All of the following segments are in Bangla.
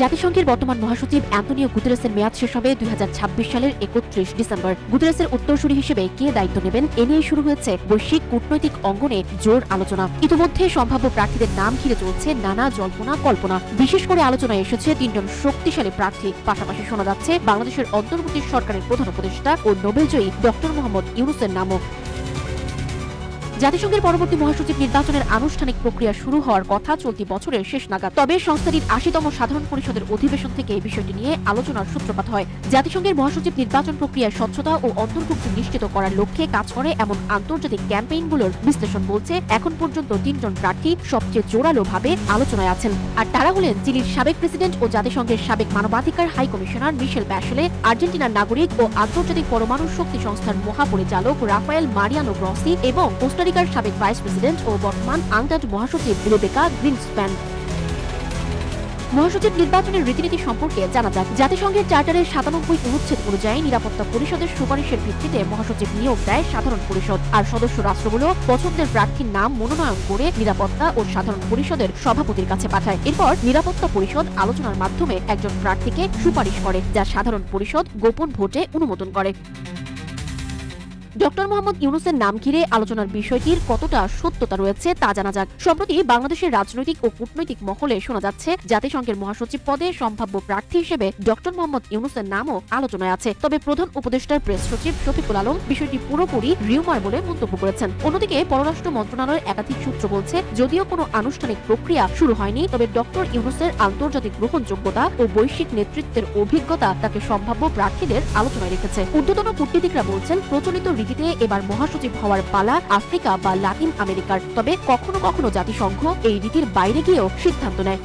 জাতিসংঘের বর্তমান মহাসচিব অ্যান্তনিও গুতেরেসের মেয়াদ শেষ হবে দুই হাজার ছাব্বিশ সালের একত্রিশ ডিসেম্বর। গুতেরেসের উত্তরসূরি হিসেবে কে দায়িত্ব নেবেন এ নিয়ে শুরু হয়েছে বৈশ্বিক কূটনৈতিক অঙ্গনে জোর আলোচনা। ইতিমধ্যে সম্ভাব্য প্রার্থীদের নাম ঘিরে চলছে নানা জল্পনা, কল্পনা। বিশেষ করে আলোচনায় এসেছে তিনজন শক্তিশালী প্রার্থী। পাশাপাশি শোনা যাচ্ছে বাংলাদেশের অন্তর্বর্তী সরকারের প্রধান উপদেষ্টা ও নোবেলজয়ী ডক্টর মোহাম্মদ ইউনুসের নামও। জাতিসংঘের পরবর্তী মহাসচিব নির্বাচনের আনুষ্ঠানিক প্রক্রিয়া শুরু হওয়ার কথা চলতি বছরের শেষ নাগাদ। তবে সংস্থাটির আশিতম সাধারণ পরিষদের অধিবেশন থেকে এই বিষয়টি নিয়ে আলোচনার সূত্রপাত হয়। জাতিসংঘের মহাসচিব নির্বাচন প্রক্রিয়ার স্বচ্ছতা ও অন্তর্ভুক্তি নিশ্চিত করার লক্ষ্যে কাজ করে এমন আন্তর্জাতিক ক্যাম্পেইনগুলোর বিশ্লেষণ বলছে, এখন পর্যন্ত তিনজন প্রার্থী সবচেয়ে জোরালোভাবে আলোচনায় আছেন। আর তারা হলেন চিলির সাবেক প্রেসিডেন্ট ও জাতিসংঘের সাবেক মানবাধিকার হাই কমিশনার মিশেল ব্যাশলে, আর্জেন্টিনার নাগরিক ও আন্তর্জাতিক পরমাণু শক্তি সংস্থার মহাপরিচালক রাফায়েল মারিয়ানো গ্রসি এবং কোস্টারিকার সাবেক ভাইস প্রেসিডেন্ট ও বর্তমান আংটাড মহাসচিব রেবেকা গ্রিনস্প্যান। মহাসচিব নির্বাচনের রীতিনীতি সম্পর্কে জানা যাক। জাতিসংঘের চার্টারের সাতানব্বই অনুচ্ছেদ অনুযায়ী নিরাপত্তা পরিষদের সুপারিশের ভিত্তিতে মহাসচিব নিয়োগ দেয় সাধারণ পরিষদ। আর সদস্য রাষ্ট্রগুলো পছন্দের প্রার্থীর নাম মনোনয়ন করে নিরাপত্তা ও সাধারণ পরিষদের সভাপতির কাছে পাঠায়। এরপর নিরাপত্তা পরিষদ আলোচনার মাধ্যমে একজন প্রার্থীকে সুপারিশ করে, যা সাধারণ পরিষদ গোপন ভোটে অনুমোদন করে। ডক্টর মোহাম্মদ ইউনুসের নাম ঘিরে আলোচনার বিষয়টির কতটা সত্যতা রয়েছে তা জানা যাক। সম্প্রতি বাংলাদেশের রাজনৈতিক ও কূটনৈতিক মহলে শোনা যাচ্ছে, জাতিসংঘের মহাসচিব পদে সম্ভাব্য প্রার্থী হিসেবে ডক্টর মোহাম্মদ ইউনুসের নামও আলোচনায় আছে। তবে প্রধান উপদেষ্টার প্রেস সচিব শফিকুল আলম বিষয়টি পুরোপুরি রিউমার বলে মন্তব্য করেছেন। অন্যদিকে পররাষ্ট্র মন্ত্রণালয়ের একাধিক সূত্র বলছে, যদিও কোনো আনুষ্ঠানিক প্রক্রিয়া শুরু হয়নি, তবে ডক্টর ইউনুসের আন্তর্জাতিক গ্রহণযোগ্যতা ও বৈশ্বিক নেতৃত্বের অভিজ্ঞতা তাকে সম্ভাব্য প্রার্থীদের আলোচনায় রেখেছে। ঊর্ধ্বতন কূটনীতিকরা বলছেন, প্রচলিত রীতিতে এবার মহাসচিব হওয়ার পালা আফ্রিকা বা লাতিন আমেরিকার। তবে কখনো কখনো জাতিসংঘ এই রীতির বাইরে গিয়েও সিদ্ধান্ত নেয়।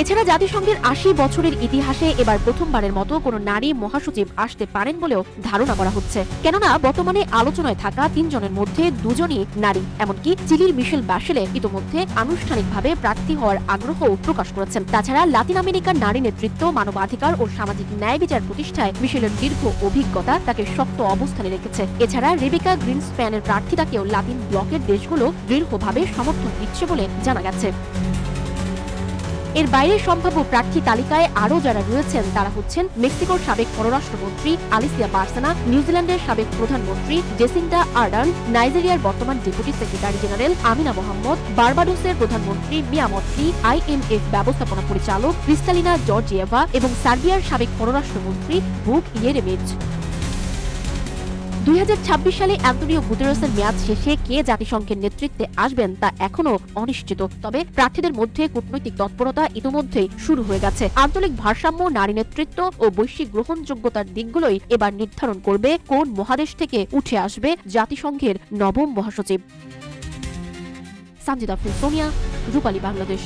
এছাড়া জাতিসংঘের আশি বছরের ইতিহাসে এবার প্রথমবারের মতো কোনো নারী মহাসচিব আসতে পারেন বলেও ধারণা করা হচ্ছে। কেননা, বর্তমানে আলোচনায় থাকা তিনজনের মধ্যে দুজনই নারী, এমনকি চিলির মিশেল বাসেলে ইতোমধ্যে আনুষ্ঠানিকভাবে প্রার্থী হওয়ার আগ্রহ প্রকাশ করেছেন। তাছাড়া লাতিন আমেরিকার নারী নেতৃত্ব, মানবাধিকার ও সামাজিক ন্যায় বিচার প্রতিষ্ঠায় মিশেলের দীর্ঘ অভিজ্ঞতা তাকে শক্ত অবস্থানে রেখেছে। এছাড়া রেবেকা গ্রিনস্প্যানের প্রার্থিতাকেও লাতিন ব্লকের দেশগুলো দৃঢ়ভাবে সমর্থন দিচ্ছে বলে জানা গেছে। এর বাইরে সম্ভাব্য প্রার্থী তালিকায় আরও যারা রয়েছেন, তারা হচ্ছেন মেক্সিকোর সাবেক পররাষ্ট্রমন্ত্রী আলিসিয়া বার্সেনা, নিউজিল্যান্ডের সাবেক প্রধানমন্ত্রী জেসিন্ডা আর্ডান নাইজেরিয়ার বর্তমান deputy secretary general Amina Mohammed, বার্বাডোসের প্রধানমন্ত্রী মিয়ামত্রি আইএমএফ ব্যবস্থাপনা পরিচালক ক্রিস্টালিনা জর্জিয়েভা এবং সার্বিয়ার সাবেক পররাষ্ট্রমন্ত্রী বুক ইয়েরেমিজ দুই হাজার ছাব্বিশ সালে অ্যান্তনিও গুতেরসের মেয়াদ শেষে কে জাতিসংঘের নেতৃত্বে আসবেন তা এখনও অনিশ্চিত। তবে প্রার্থীদের মধ্যে কূটনৈতিক তৎপরতা ইতিমধ্যেই শুরু হয়ে গেছে। আঞ্চলিক ভারসাম্য, নারী নেতৃত্ব ও বৈশ্বিক গ্রহণযোগ্যতার দিকগুলোই এবার নির্ধারণ করবে কোন মহাদেশ থেকে উঠে আসবে জাতিসংঘের নবম মহাসচিব। সানজিদা আফরিন সোনিয়া রূপালী বাংলাদেশ।